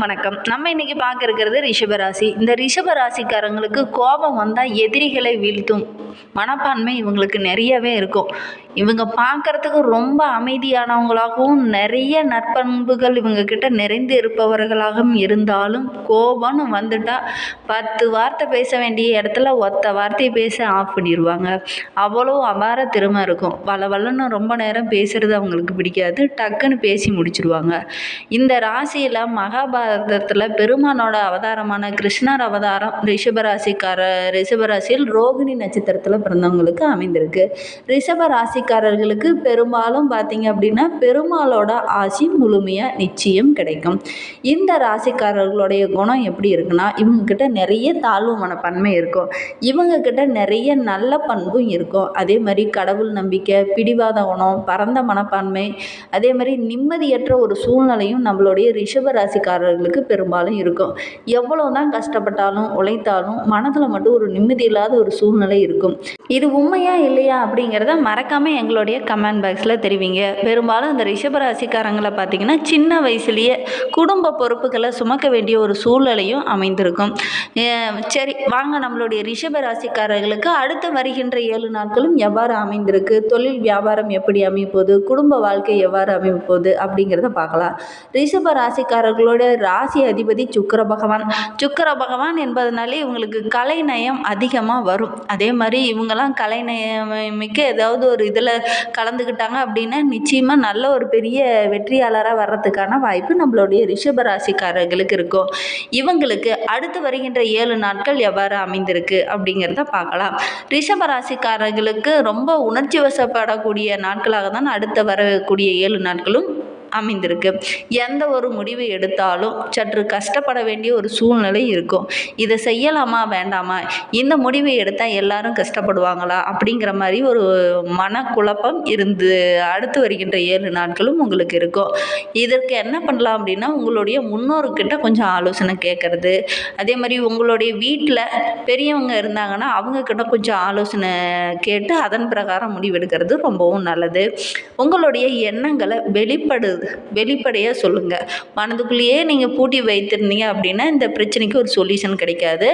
வணக்கம். நம்ம இன்னைக்கு பார்க்க இருக்கிறது ரிஷபராசி. இந்த ரிஷபராசிக்காரங்களுக்கு கோபம் வந்தால் எதிரிகளை வீழ்த்தும். மனப்பான்மை இவங்களுக்கு நிறையவே இருக்கும். இவங்க பார்க்கறதுக்கு ரொம்ப அமைதியானவங்களாகவும் நிறைய நற்பண்புகள் இவங்க கிட்ட நிறைந்து இருப்பவர்களாகவும் இருந்தாலும் கோபம்னு வந்துட்டா பத்து வார்த்தை பேச வேண்டிய இடத்துல ஒத்த வார்த்தையை பேச ஆஃப் பண்ணிடுவாங்க. அவ்வளோ அபார திறமை இருக்கும். வள வளன்னு ரொம்ப நேரம் பேசுகிறது அவங்களுக்கு பிடிக்காது. டக்குன்னு பேசி முடிச்சிருவாங்க. இந்த ராசியில் மகாபாரதத்தில் பெருமானோட அவதாரமான கிருஷ்ணர் அவதாரம் ரிஷபராசிக்கார ரிஷபராசியில் ரோகிணி நட்சத்திரத்தில் பிறந்தவங்களுக்கு அமைந்திருக்கு. ரிஷப ராசிக்காரர்களுக்கு பெரும்பாலும் பார்த்தீங்க அப்படின்னா பெருமாளோட ஆசி முழுமையாக நிச்சயம் கிடைக்கும். இந்த ராசிக்காரர்களுடைய குணம் எப்படி இருக்குன்னா இவங்கக்கிட்ட நிறைய தாழ்வு மனப்பான்மை இருக்கும். இவங்கக்கிட்ட நிறைய நல்ல பண்பும் இருக்கும். அதே மாதிரி கடவுள் நம்பிக்கை பிடிவாத குணம் பரந்த மனப்பான்மை அதே மாதிரி நிம்மதியற்ற ஒரு சூழ்நிலையும் நம்மளுடைய ரிஷப ராசிக்காரர்களுக்கு பெரும்பாலும் இருக்கும். எவ்வளோ தான் கஷ்டப்பட்டாலும் உழைத்தாலும் மனதில் மட்டும் ஒரு நிம்மதி இல்லாத ஒரு சூழ்நிலை இருக்கும். இது உண்மையா இல்லையா அப்படிங்கிறத மறக்காமல் எங்களுடைய கமெண்ட் பாக்ஸில் தெரிவிங்க. பெரும்பாலும் இந்த ரிஷபராசிக்காரங்களை ராசிக்காரங்களை பார்த்தீங்கன்னா சின்ன வயசுலேயே குடும்ப பொறுப்புகளை சுமக்க வேண்டிய ஒரு சூழ்நிலையும் அமைந்திருக்கும். சரி வாங்க நம்மளுடைய ரிஷப ராசிக்காரர்களுக்கு அடுத்து வருகின்ற ஏழு நாட்களும் எவ்வாறு அமைந்திருக்கு? தொழில் வியாபாரம் எப்படி அமைப்போது குடும்ப வாழ்க்கை எவ்வாறு அமைப்போது அப்படிங்கிறத பார்க்கலாம். ரிஷப ராசிக்காரர்களோட ராசி அதிபதி சுக்கிர பகவான். சுக்கர பகவான் என்பதனாலே இவங்களுக்கு கலைநயம் அதிகமாக வரும். அதே மாதிரி இவங்கெல்லாம் கலைநயமிக்க ஏதாவது ஒரு இதில் கலந்துக்கிட்டாங்க அப்படின்னா நிச்சயமாக நல்ல ஒரு பெரிய வெற்றியாளராக வர்றதுக்கான வாய்ப்பு நம்மளுடைய ரிஷப ராசிக்காரர்களுக்கு இருக்கும். இவங்களுக்கு அடுத்து வருகின்ற ஏழு நாட்கள் எவ்வாறு அமைந்திருக்கு அப்படிங்கிறத பார்க்கலாம். ரிஷப ராசிக்காரர்களுக்கு ரொம்ப உணர்ச்சி வசப்படக்கூடிய நாட்களாக தான் அடுத்து வரக்கூடிய ஏழு நாட்களும் அமைந்திருக்கு. எந்த ஒரு முடிவு எடுத்தாலும் சற்று கஷ்டப்பட வேண்டிய ஒரு சூழ்நிலை இருக்கும். இதை செய்யலாமா வேண்டாமா? இந்த முடிவை எடுத்தால் எல்லாரும் கஷ்டப்படுவாங்களா? அப்படிங்கிற மாதிரி ஒரு மனக்குழப்பம் இருந்து அடுத்து வருகின்ற ஏழு நாட்களும் உங்களுக்கு இருக்கும். இதற்கு என்ன பண்ணலாம் அப்படின்னா உங்களுடைய முன்னோர்கிட்ட கொஞ்சம் ஆலோசனை கேட்குறது. அதே மாதிரி உங்களுடைய வீட்டில் பெரியவங்க இருந்தாங்கன்னா அவங்கக்கிட்ட கொஞ்சம் ஆலோசனை கேட்டு அதன் பிரகாரம் முடிவெடுக்கிறது ரொம்பவும் நல்லது. உங்களுடைய எண்ணங்களை வெளிப்படு வெளிப்படையாக சொல்லுங்கள் மனதுக்குள்ளேயே நீங்கள் பூட்டி வைத்திருந்தீங்க அப்படின்னா இந்த பிரச்சனைக்கு ஒரு சொல்யூஷன் கிடைக்காது.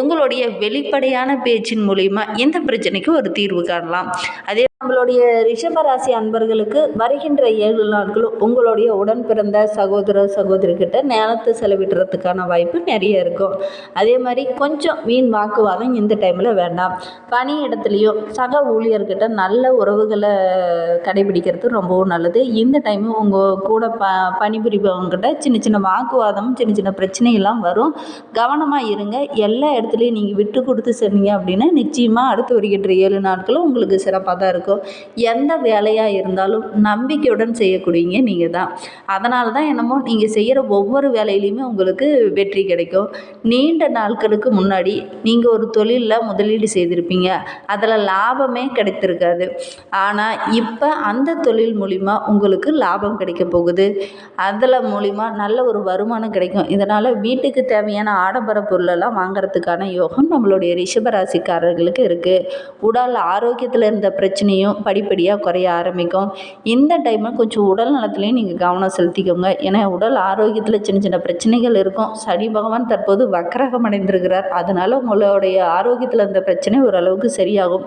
உங்களுடைய வெளிப்படையான பேச்சின் மூலிமா இந்த பிரச்சனைக்கு ஒரு தீர்வு காணலாம். அதே நம்மளுடைய ரிஷபராசி அன்பர்களுக்கு வருகின்ற ஏழு நாட்களும் உங்களுடைய உடன் பிறந்த சகோதர சகோதரிகிட்ட நேரத்தை செலவிடுறதுக்கான வாய்ப்பு நிறைய இருக்கும். அதே மாதிரி கொஞ்சம் வீண் வாக்குவாதம் இந்த டைமில் வேண்டாம். பணி இடத்துலையும் சக ஊழியர்கிட்ட நல்ல உறவுகளை கடைபிடிக்கிறது ரொம்பவும் நல்லது. இந்த டைமு உங்கள் கூட ப பணிபுரிபவங்ககிட்ட சின்ன சின்ன வாக்குவாதம் சின்ன சின்ன பிரச்சனையெல்லாம் வரும். கவனமாக இருங்க. எல்லா இடத்துலையும் நீங்கள் விட்டு கொடுத்து சொன்னீங்க அப்படின்னா நிச்சயமாக அடுத்து வருகின்ற ஏழு நாட்களும் உங்களுக்கு சிறப்பாக தான் இருக்கும். எந்த வேலையாக இருந்தாலும் நம்பிக்கையுடன் செய்யக்கூடியங்க நீங்கள் தான். அதனால தான் என்னமோ நீங்கள் செய்கிற ஒவ்வொரு வேலையிலையுமே உங்களுக்கு வெற்றி கிடைக்கும். நீண்ட நாட்களுக்கு முன்னாடி நீங்கள் ஒரு தொழிலில் முதலீடு செய்திருப்பீங்க. அதில் லாபமே கிடைத்திருக்காது. ஆனால் இப்போ அந்த தொழில் மூலிமா உங்களுக்கு லாபம் கிடைக்க போகுது. அதில் மூலிமா நல்ல ஒரு வருமானம் கிடைக்கும். இதனால் வீட்டுக்கு தேவையான ஆடம்பர பொருளெல்லாம் வாங்குறதுக்கான யோகம் நம்மளுடைய ரிஷபராசிக்காரர்களுக்கு இருக்குது உடல் ஆரோக்கியத்தில் இருந்த பிரச்சனையும் படிப்படியாக குறைய ஆரம்பிக்கும். இந்த டைமில் கொஞ்சம் உடல் நலத்துலேயும் நீங்கள் கவனம் செலுத்திக்கோங்க. ஏன்னா உடல் ஆரோக்கியத்தில் சின்ன சின்ன பிரச்சனைகள் இருக்கும். சனி பகவான் தற்போது வக்கரகம் அடைந்திருக்கிறார். அதனால் உங்களுடைய ஆரோக்கியத்தில் இருந்த பிரச்சனை ஓரளவுக்கு சரியாகும்.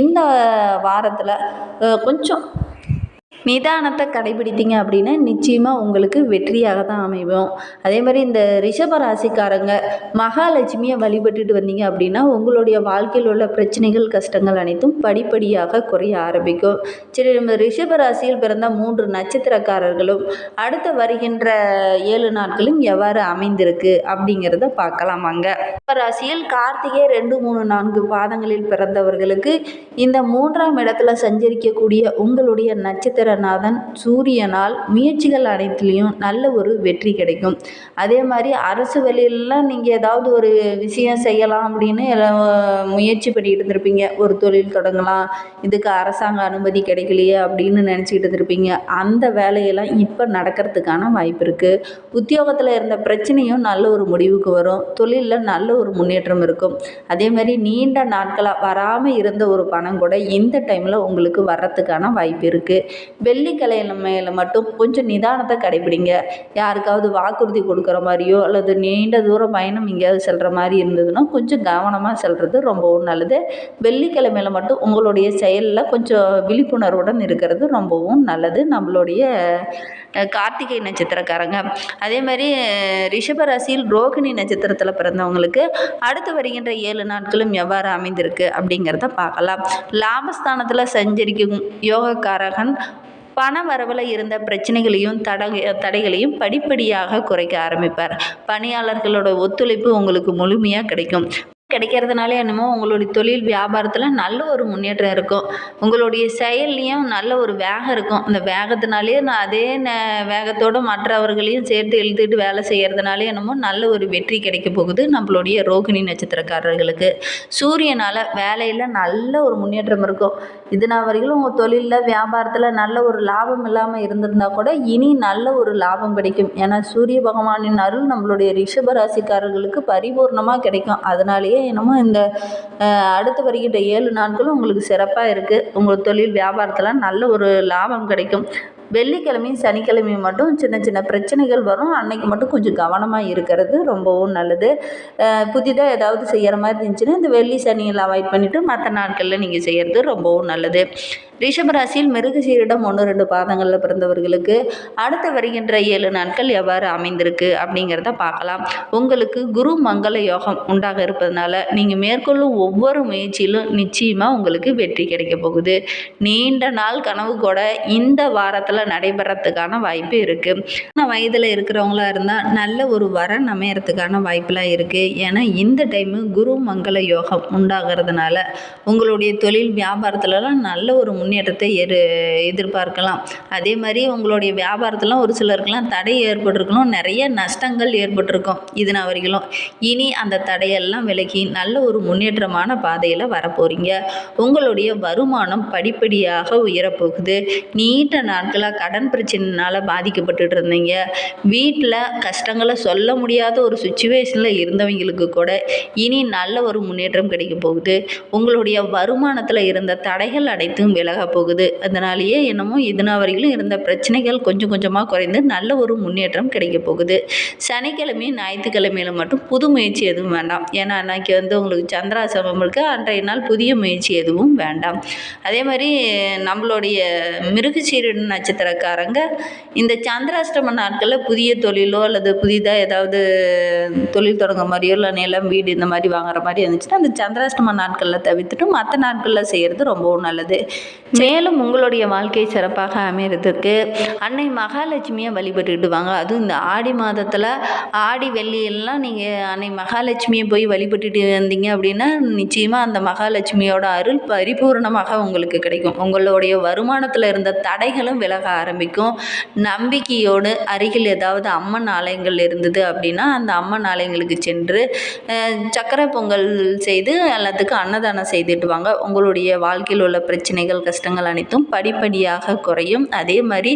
இந்த வாரத்தில் கொஞ்சம் நிதானத்தை கடைபிடித்தீங்க அப்படின்னா நிச்சயமாக உங்களுக்கு வெற்றியாக தான் அமையும். அதே மாதிரி இந்த ரிஷப ராசிக்காரங்க மகாலட்சுமியை வழிபட்டுட்டு வந்தீங்க அப்படின்னா உங்களுடைய வாழ்க்கையில் உள்ள பிரச்சனைகள் கஷ்டங்கள் அனைத்தும் படிப்படியாக குறைய ஆரம்பிக்கும். சரி நம்ம ரிஷப ராசியில் பிறந்த மூன்று நட்சத்திரக்காரர்களும் அடுத்து வருகின்ற ஏழு நாட்களும் எவ்வாறு அமைந்திருக்கு அப்படிங்கிறத பார்க்கலாம் அங்கே ராசியில் கார்த்திகை ரெண்டு மூணு நான்கு பாதங்களில் பிறந்தவர்களுக்கு இந்த மூன்றாம் இடத்துல சஞ்சரிக்கக்கூடிய உங்களுடைய நட்சத்திர நட்சத்திரநாதன் சூரியனால் முயற்சிகள் அனைத்துலேயும் நல்ல ஒரு வெற்றி கிடைக்கும். அதே மாதிரி அரசு வழியிலலாம் நீங்கள் ஏதாவது ஒரு விஷயம் செய்யலாம் அப்படின்னு முயற்சி பண்ணிக்கிட்டு இருந்திருப்பீங்க. ஒரு தொழில் தொடங்கலாம். இதுக்கு அரசாங்க அனுமதி கிடைக்கலையே அப்படின்னு நினச்சிக்கிட்டு இருந்திருப்பீங்க. அந்த வேலையெல்லாம் இப்போ நடக்கிறதுக்கான வாய்ப்பு இருக்குது உத்தியோகத்தில் இருந்த பிரச்சனையும் நல்ல ஒரு முடிவுக்கு வரும். தொழிலில் நல்ல ஒரு முன்னேற்றம் இருக்கும். அதே மாதிரி நீண்ட நாட்களாக வராமல் இருந்த ஒரு பணம் கூட இந்த டைமில் உங்களுக்கு வர்றதுக்கான வாய்ப்பு இருக்குது வெள்ளிக்கிழமையில மட்டும் கொஞ்சம் நிதானத்தை கடைபிடிங்க. யாருக்காவது வாக்குறுதி கொடுக்குற மாதிரியோ அல்லது நீண்ட தூரம் பயணம் எங்கேயாவது செல்கிற மாதிரி இருந்ததுன்னா கொஞ்சம் கவனமாக செல்கிறது ரொம்பவும் நல்லது. வெள்ளிக்கிழமையில மட்டும் உங்களுடைய செயலில் கொஞ்சம் விழிப்புணர்வுடன் இருக்கிறது ரொம்பவும் நல்லது. நம்மளுடைய கார்த்திகை நட்சத்திரக்காரங்க. அதே மாதிரி ரிஷபராசியில் ரோகிணி நட்சத்திரத்தில் பிறந்தவங்களுக்கு அடுத்து வருகின்ற ஏழு நாட்களும் எவ்வாறு அமைந்திருக்கு அப்படிங்கிறத பார்க்கலாம். லாபஸ்தானத்தில் சஞ்சரிக்கும் யோகக்காரகன் பண வரவில் இருந்த பிரச்சனைகளையும் தட தடைகளையும் படிப்படியாக குறைக்க ஆரம்பிப்பார். பணியாளர்களோட ஒத்துழைப்பு உங்களுக்கு முழுமையாக கிடைக்கும். கிடைக்கிறதுனால என்னமோ உங்களுடைய தொழில் வியாபாரத்தில் நல்ல ஒரு முன்னேற்றம் இருக்கும். உங்களுடைய செயல்லையும் நல்ல ஒரு வேகம் இருக்கும். அந்த வேகத்தினாலேயே நான் அதே ந வேகத்தோடு மற்றவர்களையும் சேர்த்து இழுத்துட்டு வேலை செய்கிறதுனால என்னமோ நல்ல ஒரு வெற்றி கிடைக்க போகுது நம்மளுடைய ரோகிணி நட்சத்திரக்காரர்களுக்கு. சூரியனால் வேலையில் நல்ல ஒரு முன்னேற்றம் இருக்கும். இது நாள் வரைக்கும் உங்கள் தொழிலில் வியாபாரத்தில் நல்ல ஒரு லாபம் இல்லாமல் இருந்திருந்தா கூட இனி நல்ல ஒரு லாபம் கிடைக்கும். ஏன்னா சூரிய பகவானின் அருள் நம்மளுடைய ரிஷப ராசிக்காரர்களுக்கு பரிபூர்ணமாக கிடைக்கும். அதனாலேயே என்னமோ இந்த அடுத்து வருகின்ற ஏழு நாட்களும் உங்களுக்கு சிறப்பாக இருக்குது உங்கள் தொழில் வியாபாரத்தில் நல்ல ஒரு லாபம் கிடைக்கும். வெள்ளிக்கிழமையும் சனிக்கிழமையும் மட்டும் சின்ன சின்ன பிரச்சனைகள் வரும். அன்னைக்கு மட்டும் கொஞ்சம் கவனமாக இருக்கிறது ரொம்பவும் நல்லது. புதிதாக ஏதாவது செய்கிற மாதிரி இருந்துச்சுன்னா இந்த வெள்ளி சனியில் அவாய்ட் பண்ணிவிட்டு மற்ற நாட்களில் நீங்கள் செய்கிறது ரொம்பவும் நல்லது. ரிஷபராசியில் மிருகசீரிடம் ஒன்று ரெண்டு பாதங்களில் பிறந்தவர்களுக்கு அடுத்து வருகின்ற ஏழு நாட்கள் எவ்வாறு அமைந்திருக்கு அப்படிங்கிறத பார்க்கலாம். உங்களுக்கு குரு மங்கள யோகம் உண்டாக இருப்பதனால நீங்கள் மேற்கொள்ளும் ஒவ்வொரு முயற்சியிலும் நிச்சயமாக உங்களுக்கு வெற்றி கிடைக்க போகுது. நீண்ட நாள் கனவு கூட இந்த வாரத்தில் நடைபெறத்துக்கான வாய்ப்பு இருக்குது நான் வயதில் இருக்கிறவங்களா இருந்தால் நல்ல ஒரு வரன் அமையறதுக்கான வாய்ப்பெலாம் இருக்குது ஏன்னா இந்த டைமு குரு மங்கள யோகம் உண்டாகிறதுனால உங்களுடைய தொழில் வியாபாரத்துலலாம் நல்ல ஒரு முன்னேற்றத்தை எரு எதிர்பார்க்கலாம். அதே மாதிரி உங்களுடைய வியாபாரத்துலாம் ஒரு சிலருக்குலாம் தடை ஏற்பட்டிருக்கணும். நிறைய நஷ்டங்கள் ஏற்பட்டிருக்கும் இது நான் வரைக்கும் இனி அந்த தடையெல்லாம் விலகி நல்ல ஒரு முன்னேற்றமான பாதையில் வரப்போகிறீங்க உங்களுடைய வருமானம் படிப்படியாக உயரப்போகுது. நீண்ட நாட்களாக கடன் பிரச்சனைனால பாதிக்கப்பட்டுட்டு இருந்தீங்க வீட்டில் கஷ்டங்களை சொல்ல முடியாத ஒரு சுச்சுவேஷனில் இருந்தவங்களுக்கு கூட இனி நல்ல ஒரு முன்னேற்றம் கிடைக்க போகுது. உங்களுடைய வருமானத்தில் இருந்த தடைகள் அனைத்தும் விலக போகுது. அதனாலேயே என்னமோ இதுனா வரையிலும் இருந்த பிரச்சனைகள் கொஞ்சம் கொஞ்சமாக குறைந்து நல்ல ஒரு முன்னேற்றம் கிடைக்க போகுது. சனிக்கிழமையும் ஞாயிற்றுக்கிழமையில மட்டும் புது முயற்சி எதுவும் வேண்டாம். ஏன்னா அன்னைக்கு வந்து உங்களுக்கு சந்திராசிரமம் இருக்குது அன்றைய நாள் புதிய முயற்சி எதுவும் வேண்டாம். அதே மாதிரி நம்மளுடைய மிருகசீரன் நட்சத்திரக்காரங்க இந்த சந்திராஷ்டம நாட்களில் புதிய தொழிலோ அல்லது புதிதாக ஏதாவது தொழில் தொடங்க மாதிரியோ இல்லை நிலம் வீடு இந்த மாதிரி வாங்குற மாதிரி இருந்துச்சுன்னா அந்த சந்திராஷ்டம நாட்களில் தவிர்த்துட்டு மற்ற நாட்களில் செய்கிறது ரொம்பவும் நல்லது. மேலும் உங்களுடைய வாழ்க்கை சிறப்பாக அமைகிறதுக்கு அன்னை மகாலட்சுமியை வழிபட்டுக்கிடுவாங்க. அதுவும் இந்த ஆடி மாதத்தில் ஆடி வெள்ளியெல்லாம் நீங்கள் அன்னை மகாலட்சுமியை போய் வழிபட்டுட்டு வந்தீங்க அப்படின்னா நிச்சயமாக அந்த மகாலட்சுமியோட அருள் பரிபூர்ணமாக உங்களுக்கு கிடைக்கும். உங்களுடைய வருமானத்தில் இருந்த தடைகளும் விலக ஆரம்பிக்கும். நம்பிக்கையோடு அருகில் ஏதாவது அம்மன் ஆலயங்கள் இருந்தது அப்படின்னா அந்த அம்மன் ஆலயங்களுக்கு சென்று சக்கரை பொங்கல் செய்து எல்லாத்துக்கும் அன்னதானம் செய்துட்டு வாங்க. உங்களுடைய வாழ்க்கையில் உள்ள பிரச்சனைகள் கஷ்டங்கள் அனைத்தும் படிப்படியாக குறையும். அதே மாதிரி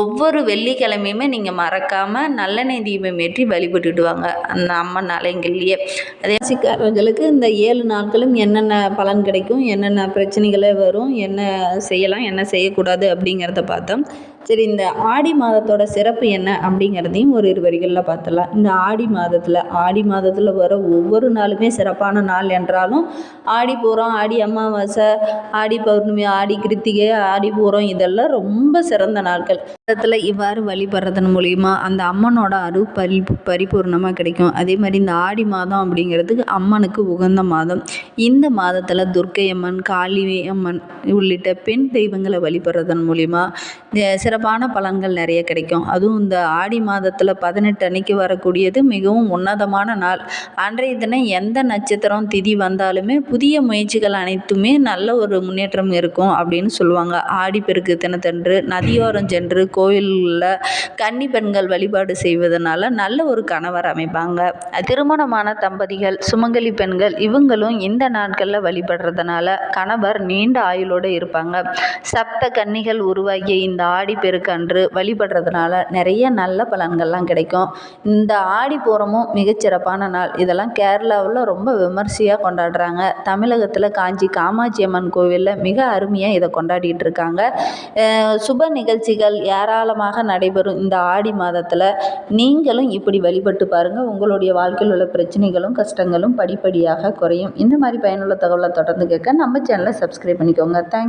ஒவ்வொரு வெள்ளிக்கிழமையுமே நீங்கள் மறக்காமல் நல்லெண்ணெய் தீபம் ஏற்றி வழிபட்டுட்டு வாங்க. அந்த அம்மன் ஆலயங்கள்லேயே. அதே ராசிக்காரர்களுக்கு இந்த ஏழு நாட்களும் என்னென்ன பலன் கிடைக்கும் என்னென்ன பிரச்சனைகளை வரும் என்ன செய்யலாம் என்ன செய்யக்கூடாது அப்படிங்கிறத பார்த்தோம் them. சரி இந்த ஆடி மாதத்தோட சிறப்பு என்ன அப்படிங்கிறதையும் ஒரு இரு வரிகளில் பார்த்துடலாம். இந்த ஆடி மாதத்தில் ஆடி மாதத்தில் வர ஒவ்வொரு நாளுமே சிறப்பான நாள் என்றாலும் ஆடி பூரம் ஆடி அமாவாசை ஆடி பௌர்ணமி ஆடி கிருத்திகை ஆடி பூரம் இதெல்லாம் ரொம்ப சிறந்த நாட்கள். மாதத்தில் இவ்வாறு வழிபடுறதன் மூலிமா அந்த அம்மனோட அருள் பரி பரிபூர்ணமாக கிடைக்கும். அதே மாதிரி இந்த ஆடி மாதம் அப்படிங்கிறதுக்கு அம்மனுக்கு உகந்த மாதம். இந்த மாதத்தில் துர்க்கை அம்மன் காளி அம்மன் உள்ளிட்ட பெண் தெய்வங்களை வழிபடுறதன் மூலிமா இந்த சிறப்பான பலன்கள் நிறைய கிடைக்கும். அதுவும் இந்த ஆடி மாதத்தில் பதினெட்டு அன்னைக்கு வரக்கூடியது மிகவும் உன்னதமான நாள். அன்றைய தினம் எந்த நட்சத்திரம் திதி வந்தாலுமே புதிய முயற்சிகள் அனைத்துமே நல்ல ஒரு முன்னேற்றம் இருக்கும் அப்படின்னு சொல்லுவாங்க. ஆடிப்பெருக்கு தினத்தன்று நதியோரம் சென்று கோயிலில் கன்னி பெண்கள் வழிபாடு செய்வதனால நல்ல ஒரு கணவர் அமைப்பாங்க. திருமணமான தம்பதிகள் சுமங்கலி பெண்கள் இவங்களும் இந்த நாட்களில் வழிபடுறதுனால கணவர் நீண்ட ஆயுளோடு இருப்பாங்க. சப்த கன்னிகள் உருவாகிய இந்த ஆடி பெருக்கு அன்று வழிபடுறதுனால நிறைய நல்ல பலன்கள்லாம் கிடைக்கும். இந்த ஆடி பூரமும் மிகச்சிறப்பான நாள். இதெல்லாம் கேரளாவில் ரொம்ப விமர்சையாக கொண்டாடுறாங்க. தமிழகத்தில் காஞ்சி காமாட்சி அம்மன் கோவிலில் மிக அருமையாக இதை கொண்டாடிட்டு இருக்காங்க. சுப நிகழ்ச்சிகள் ஏராளமாக நடைபெறும் இந்த ஆடி மாதத்தில். நீங்களும் இப்படி வழிபட்டு பாருங்கள் உங்களுடைய வாழ்க்கையில் உள்ள பிரச்சனைகளும் கஷ்டங்களும் படிப்படியாக குறையும். இந்த மாதிரி பயனுள்ள தகவலை தொடர்ந்து கேட்க நம்ம சேனலை சப்ஸ்கிரைப் பண்ணிக்கோங்க. தேங்க்